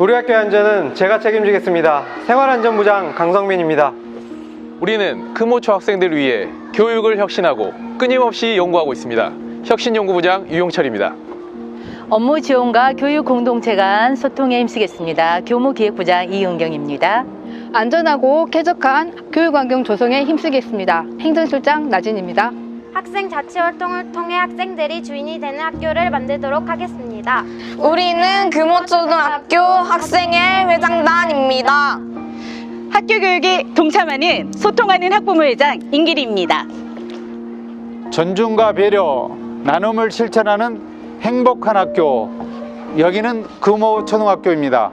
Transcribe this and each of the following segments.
우리 학교의 안전은 제가 책임지겠습니다. 생활안전부장 강성민입니다. 우리는 금호초 학생들을 위해 교육을 혁신하고 끊임없이 연구하고 있습니다. 혁신연구부장 유용철입니다. 업무 지원과 교육 공동체 간 소통에 힘쓰겠습니다. 교무기획부장 이은경입니다. 안전하고 쾌적한 교육 환경 조성에 힘쓰겠습니다. 행정실장 나진입니다. 학생 자치 활동을 통해 학생들이 주인이 되는 학교를 만들도록 하겠습니다. 우리는 금호초등학교 학생회 회장단입니다. 학교 교육에 동참하는 소통하는 학부모회장 임길입니다. 존중과 배려, 나눔을 실천하는 행복한 학교. 여기는 금호 초등학교입니다.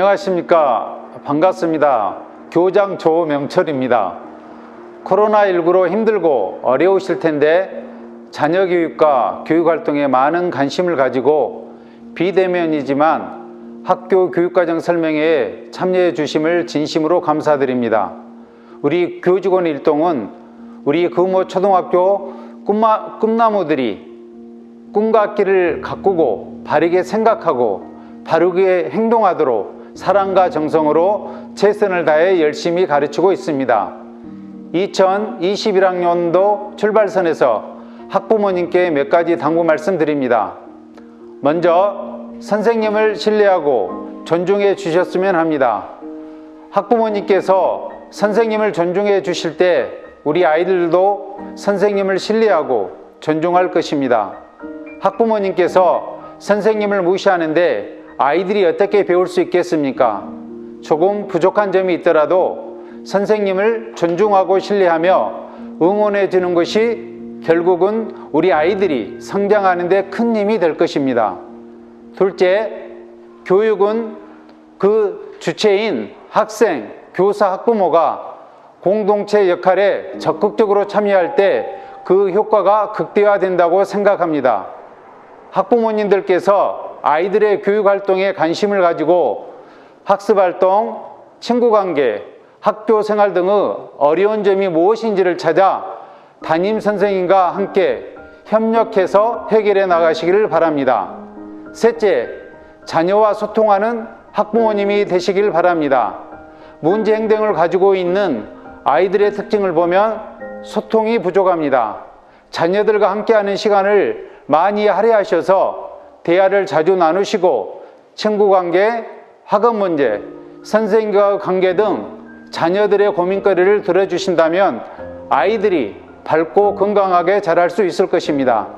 안녕하십니까. 반갑습니다. 교장 조명철입니다. 코로나19로 힘들고 어려우실 텐데 자녀 교육과 교육 활동에 많은 관심을 가지고 비대면이지만 학교 교육과정 설명회에 참여해 주심을 진심으로 감사드립니다. 우리 교직원 일동은 우리 금호 초등학교 꿈마, 꿈나무들이 꿈과 끼를 가꾸고 바르게 생각하고 바르게 행동하도록 사랑과 정성으로 최선을 다해 열심히 가르치고 있습니다. 2021학년도 출발선에서 학부모님께 몇 가지 당부 말씀드립니다. 먼저 선생님을 신뢰하고 존중해 주셨으면 합니다. 학부모님께서 선생님을 존중해 주실 때 우리 아이들도 선생님을 신뢰하고 존중할 것입니다. 학부모님께서 선생님을 무시하는데 아이들이 어떻게 배울 수 있겠습니까? 조금 부족한 점이 있더라도 선생님을 존중하고 신뢰하며 응원해 주는 것이 결국은 우리 아이들이 성장하는데 큰 힘이 될 것입니다. 둘째, 교육은 그 주체인 학생, 교사, 학부모가 공동체 역할에 적극적으로 참여할 때 그 효과가 극대화된다고 생각합니다. 학부모님들께서 아이들의 교육 활동에 관심을 가지고 학습 활동, 친구 관계, 학교 생활 등의 어려운 점이 무엇인지를 찾아 담임 선생님과 함께 협력해서 해결해 나가시기를 바랍니다. 셋째, 자녀와 소통하는 학부모님이 되시길 바랍니다. 문제 행동을 가지고 있는 아이들의 특징을 보면 소통이 부족합니다. 자녀들과 함께하는 시간을 많이 할애하셔서 대화를 자주 나누시고 친구 관계, 학업 문제, 선생님과 관계 등 자녀들의 고민거리를 들어주신다면 아이들이 밝고 건강하게 자랄 수 있을 것입니다.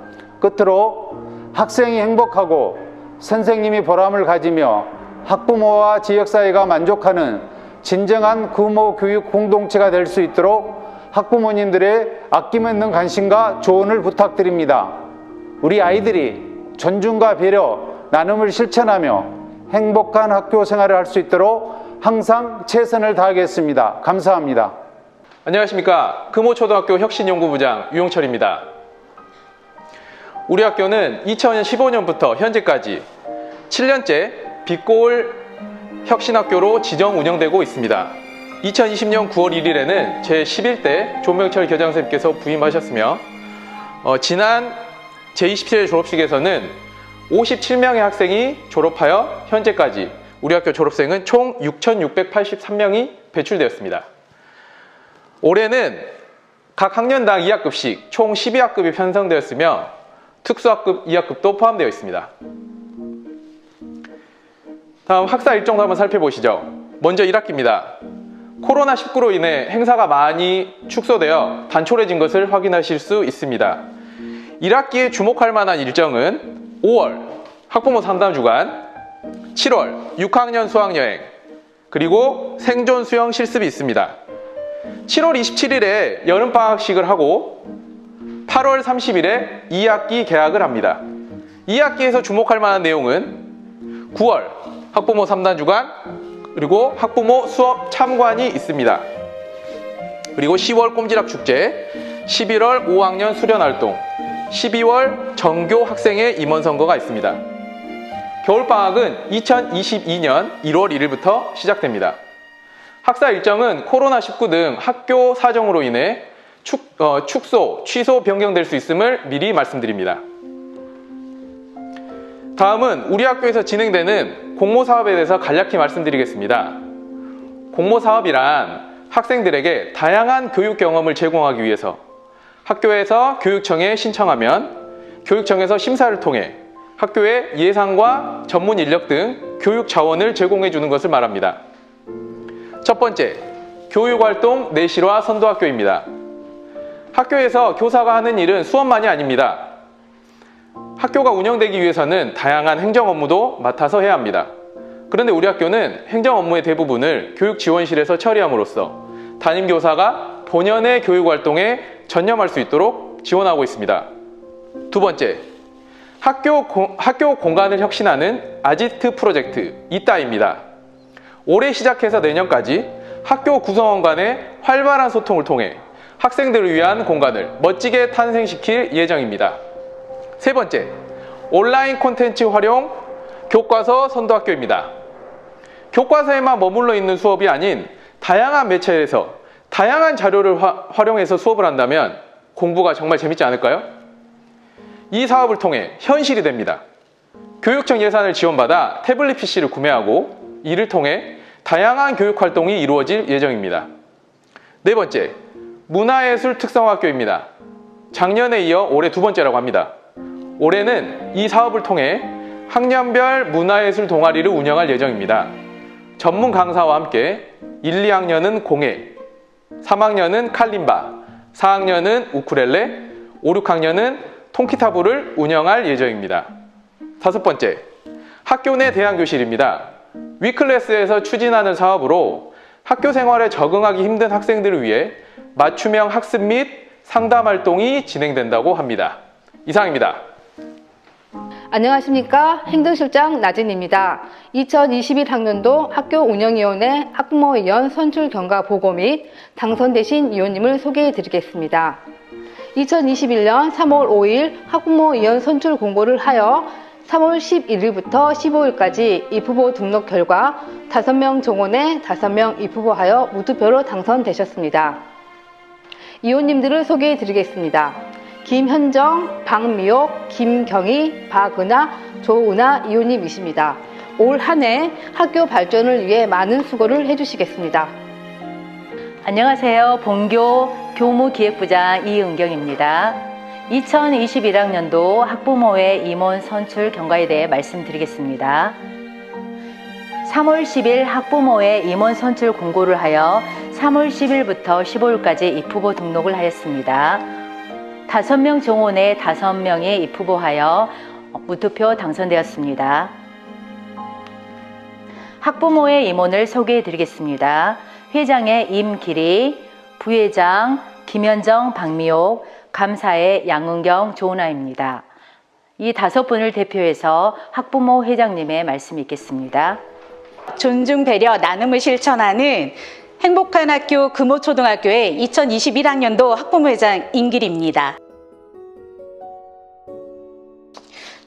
끝으로 학생이 행복하고 선생님이 보람을 가지며 학부모와 지역사회가 만족하는 진정한 구모 교육 공동체가 될 수 있도록 학부모님들의 아낌없는 관심과 조언을 부탁드립니다. 우리 아이들이 존중과 배려, 나눔을 실천하며 행복한 학교 생활을 할 수 있도록 항상 최선을 다하겠습니다. 감사합니다. 안녕하십니까. 금호초등학교 혁신연구부장 유용철입니다. 우리 학교는 2015년부터 현재까지 7년째 빛고울 혁신학교로 지정 운영되고 있습니다. 2020년 9월 1일에는 제11대 조명철 교장선생님께서 부임하셨으며 어, 지난 제27회 졸업식에서는 57명의 학생이 졸업하여 현재까지 우리 학교 졸업생은 총 6,683명이 배출되었습니다. 올해는 각 학년당 2학급씩 총 12학급이 편성되었으며 특수학급 2학급도 포함되어 있습니다. 다음 학사 일정도 한번 살펴보시죠. 먼저 1학기입니다. 코로나19로 인해 행사가 많이 축소되어 단촐해진 것을 확인하실 수 있습니다. 1학기에 주목할 만한 일정은 5월 학부모 상담 주간, 7월 6학년 수학여행, 그리고 생존 수영 실습이 있습니다. 7월 27일에 여름방학식을 하고 8월 30일에 2학기 개학을 합니다. 2학기에서 주목할 만한 내용은 9월 학부모 3단 주간, 그리고 학부모 수업 참관이 있습니다. 그리고 10월 꼼지락 축제, 11월 5학년 수련 활동, 12월 정교 학생의 임원 선거가 있습니다. 겨울방학은 2022년 1월 1일부터 시작됩니다. 학사 일정은 코로나19 등 학교 사정으로 인해 축, 어, 축소, 취소, 변경될 수 있음을 미리 말씀드립니다. 다음은 우리 학교에서 진행되는 공모 사업에 대해서 간략히 말씀드리겠습니다. 공모 사업이란 학생들에게 다양한 교육 경험을 제공하기 위해서 학교에서 교육청에 신청하면 교육청에서 심사를 통해 학교에 예산과 전문 인력 등 교육 자원을 제공해 주는 것을 말합니다. 첫 번째, 교육활동 내실화 선도학교입니다. 학교에서 교사가 하는 일은 수업만이 아닙니다. 학교가 운영되기 위해서는 다양한 행정 업무도 맡아서 해야 합니다. 그런데 우리 학교는 행정 업무의 대부분을 교육지원실에서 처리함으로써 담임교사가 본연의 교육활동에 전념할 수 있도록 지원하고 있습니다. 두 번째, 학교, 공, 학교 공간을 혁신하는 아지트 프로젝트 이따입니다. 올해 시작해서 내년까지 학교 구성원 간의 활발한 소통을 통해 학생들을 위한 공간을 멋지게 탄생시킬 예정입니다. 세 번째, 온라인 콘텐츠 활용 교과서 선도학교입니다. 교과서에만 머물러 있는 수업이 아닌 다양한 매체에서 다양한 자료를 화- 활용해서 수업을 한다면 공부가 정말 재밌지 않을까요? 이 사업을 통해 현실이 됩니다. 교육청 예산을 지원받아 태블릿 PC를 구매하고 이를 통해 다양한 교육 활동이 이루어질 예정입니다. 네 번째, 문화예술 특성학교입니다. 작년에 이어 올해 두 번째라고 합니다. 올해는 이 사업을 통해 학년별 문화예술 동아리를 운영할 예정입니다. 전문 강사와 함께 1, 2학년은 공예, 3학년은 칼림바, 4학년은 우쿠렐레, 5, 6학년은 통기타부를 운영할 예정입니다. 다섯 번째, 학교 내 대안 교실입니다. 위클래스에서 추진하는 사업으로 학교 생활에 적응하기 힘든 학생들을 위해 맞춤형 학습 및 상담 활동이 진행된다고 합니다. 이상입니다. 안녕하십니까. 행정실장 나진입니다. 2021학년도 학교 운영위원회 학부모위원 선출 경과 보고 및 당선되신 위원님을 소개해 드리겠습니다. 2021년 3월 5일 학부모위원 선출 공고를 하여 3월 11일부터 15일까지 입후보 등록 결과 5명 정원에 5명 입후보하여 무투표로 당선되셨습니다. 위원님들을 소개해 드리겠습니다. 김현정, 박미옥, 김경희, 박은하, 조은하 이호님이십니다. 올 한 해 학교 발전을 위해 많은 수고를 해주시겠습니다. 안녕하세요. 본교 교무기획부장 이은경입니다. 2021학년도 학부모회 임원 선출 경과에 대해 말씀드리겠습니다. 3월 10일 학부모회 임원 선출 공고를 하여 3월 10일부터 15일까지 입후보 등록을 하였습니다. 5명 정원에 5명이 입후보하여 무투표 당선되었습니다. 학부모회 임원을 소개해 드리겠습니다. 회장의 임기리, 부회장 김현정, 박미옥, 감사의 양은경, 조은아입니다. 이 다섯 분을 대표해서 학부모 회장님의 말씀 있겠습니다. 존중, 배려, 나눔을 실천하는 행복한 학교 금호초등학교의 2021학년도 학부모회장 임길입니다.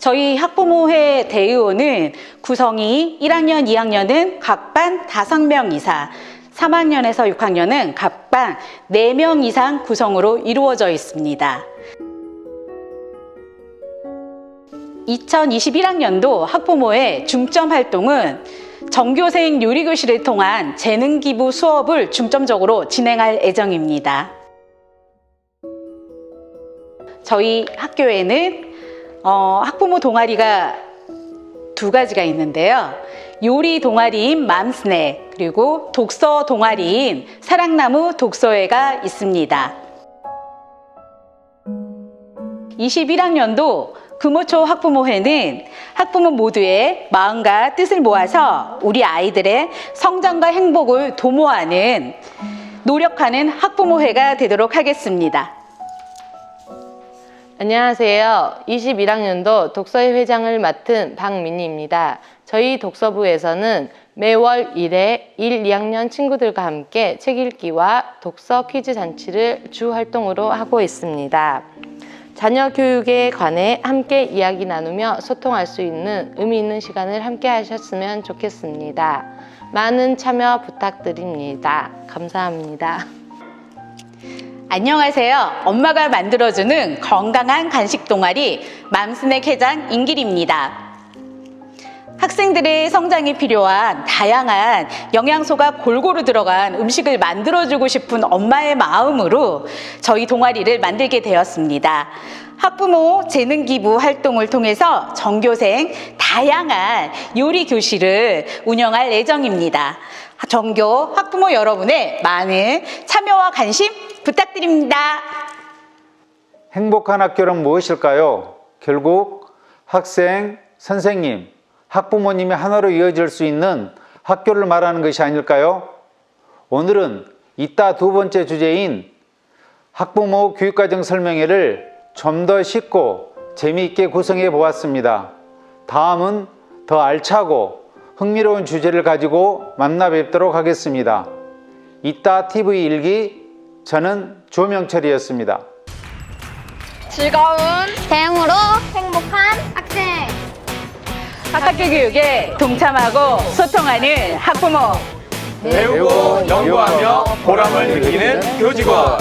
저희 학부모회 대의원은 구성이 1학년, 2학년은 각 반 5명 이상, 3학년에서 6학년은 각 반 4명 이상 구성으로 이루어져 있습니다. 2021학년도 학부모의 중점 활동은 정교생 요리교실을 통한 재능 기부 수업을 중점적으로 진행할 예정입니다. 저희 학교에는 어, 학부모 동아리가 두 가지가 있는데요. 요리 동아리인 맘스네 그리고 독서 동아리인 사랑나무 독서회가 있습니다. 21학년도 금호초 학부모회는 학부모 모두의 마음과 뜻을 모아서 우리 아이들의 성장과 행복을 도모하는 노력하는 학부모회가 되도록 하겠습니다. 안녕하세요. 21학년도 독서회 회장을 맡은 박민희입니다. 저희 독서부에서는 매월 1회 1, 2학년 친구들과 함께 책 읽기와 독서 퀴즈 잔치를 주 활동으로 하고 있습니다. 자녀 교육에 관해 함께 이야기 나누며 소통할 수 있는 의미 있는 시간을 함께 하셨으면 좋겠습니다. 많은 참여 부탁드립니다. 감사합니다. 안녕하세요. 엄마가 만들어주는 건강한 간식 동아리 맘스낵 회장 임길입니다. 학생들의 성장에 필요한 다양한 영양소가 골고루 들어간 음식을 만들어주고 싶은 엄마의 마음으로 저희 동아리를 만들게 되었습니다. 학부모 재능 기부 활동을 통해서 전교생 다양한 요리 교실을 운영할 예정입니다. 전교 학부모 여러분의 많은 참여와 관심 부탁드립니다. 행복한 학교는 무엇일까요? 결국 학생, 선생님, 학부모님이 하나로 이어질 수 있는 학교를 말하는 것이 아닐까요? 오늘은 이따 두 번째 주제인 학부모 교육과정 설명회를 좀 더 쉽고 재미있게 구성해 보았습니다. 다음은 더 알차고 흥미로운 주제를 가지고 만나 뵙도록 하겠습니다. 이따 TV 일기 저는 조명철이었습니다. 즐거운 대응으로 행복한 학생. 학교 교육에 동참하고 소통하는 학부모 배우고 연구하며 보람을 느끼는 교직원